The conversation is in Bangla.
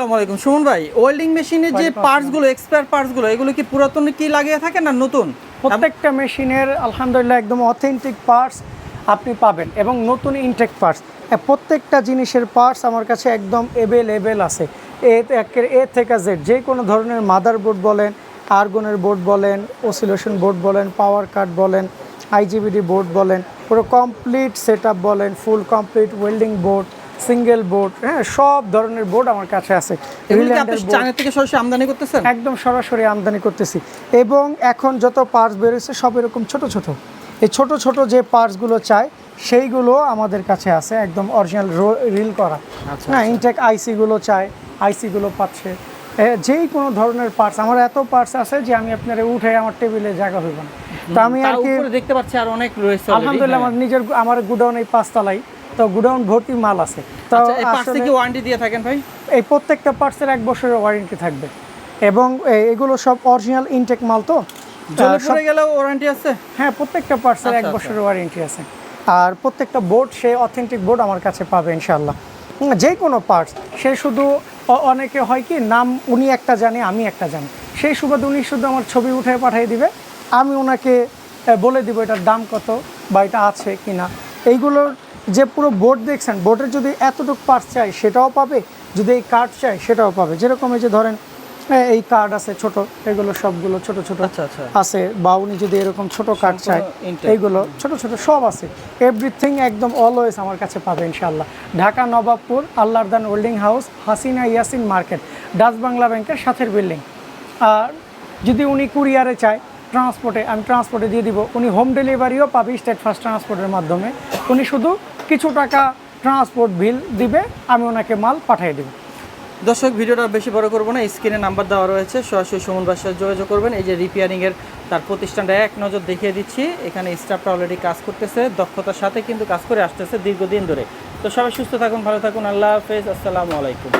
আসসালামু আলাইকুম। সুমন ভাই ওয়েল্ডিং মেশিনের যে পার্টসগুলো এক্সপায়ার পার্টসগুলো এগুলো কি পুরাতন কি লাগিয়ে থাকে না নতুন? প্রত্যেকটা মেশিনের আলহামদুলিল্লাহ একদম অথেন্টিক পার্টস আপনি পাবেন এবং নতুন ইনটেক পার্টস প্রত্যেকটা জিনিসের পার্টস আমার কাছে একদম এভেলেবেল আছে। এ এ থেকে জেড যে কোনো ধরনের মাদার বোর্ড বলেন আর্গনের বোর্ড বলেন ওসিলেশন বোর্ড বলেন পাওয়ার কাট বলেন আইজিবিডি বোর্ড বলেন পুরো কমপ্লিট সেট বলেন full complete welding board single board হ্যাঁ সব ধরনের বোর্ড আমার কাছে আছে। চায়না থেকে সরাসরি আমদানি করতেছেন? একদম সরাসরি আমদানি করতেছি। এবং এখন যত পার্টস বেরোচ্ছে সব এরকম ছোট ছোট। এই ছোট ছোট যে পার্টসগুলো চাই সেইগুলো আমাদের কাছে আছে একদম অরিজিনাল রিল করা। আচ্ছা, হ্যাঁ ইনটেক আইসিগুলো চাই আইসিগুলো পাচ্ছে। যেই কোনো ধরনের পার্টস আমার এত পার্টস আছে যে আমি আপনার উঠে আমার টেবিলে জায়গা হইব না। তো আমি আর কি দেখতে পাচ্ছি আর অনেক রয়েছে আলহামদুলিল্লাহ হ্যাঁ। আমার নিজের আমার গুডাউন এই পাঁচতলাই তো গুডাউন ভর্তি মাল আছে। তো আচ্ছা কি ওয়ারেন্টি দিয়ে থাকেন ভাই? এই প্রত্যেকটা পার্টসের এক বছরের ওয়ারেন্টি থাকবে। এবং এগুলো সব অরিজিনাল ইনটেক মাল তো? জলে গেলেও ওয়ারেন্টি আছে? হ্যাঁ প্রত্যেকটা পার্টসের এক আচ্ছা, বছরের ওয়ারেন্টি আছে। আর প্রত্যেকটা বোর্ড সে অথেন্টিক বোর্ড আমার কাছে পাবে ইনশাল্লাহ যে কোনো পার্টস সে শুধু অনেকে হয় কি নাম উনি একটা জানে আমি একটা জানি। সেই সুবাদে উনি শুধু আমার ছবি উঠে পাঠিয়ে দিবে। আমি ওনাকে বলে দিব এটার দাম কত বা এটা আছে কি না এইগুলোর যে পুরো বোর্ড দেখছেন বোর্ডের যদি এতটুকু পার্টস চাই সেটাও পাবে? যদি এই কার্ড চাই সেটাও পাবে। যেরকম এই যে ধরেন এই কার্ড আছে ছোট এগুলো সবগুলো ছোট ছোট আচ্ছা, আচ্ছা। আছে। বা উনি যদি এরকম ছোট কার্ড চাই এইগুলো ছোট ছোট সব আছে। এভরিথিং একদম অলওয়েজ আমার কাছে পাবে ইনশাল্লাহ Dhaka Nawabpur Allahdan welding house Hasina Yasin market Dutch Bangla ব্যাংকের সাথের বিল্ডিং। আর যদি উনি কুরিয়ারে চায় ট্রান্সপোর্টে আমি ট্রান্সপোর্টে দিয়ে দিব উনি হোম ডেলিভারিও পাবে স্টেট ফার্স্ট ট্রান্সপোর্টের মাধ্যমে। উনি শুধু কিছু টাকা ট্রান্সপোর্ট বিল দিবে, আমি ওনাকে মাল পাঠিয়ে দেবো। দর্শক, ভিডিওটা বেশি বড় করব না স্ক্রিনে নাম্বার দেওয়া রয়েছে, সরাসরি সুমন বাসায় যোগাযোগ করবেন। এই যে রিপেয়ারিংয়ের তার প্রতিষ্ঠানটা এক নজর দেখিয়ে দিচ্ছি, এখানে স্টাফটা অলরেডি কাজ করতেছে, দক্ষতার সাথে কিন্তু কাজ করে আসতেছে দীর্ঘদিন ধরে। তো সবাই সুস্থ থাকুন, ভালো থাকুন, আল্লাহ হাফেজ, আসসালামু আলাইকুম।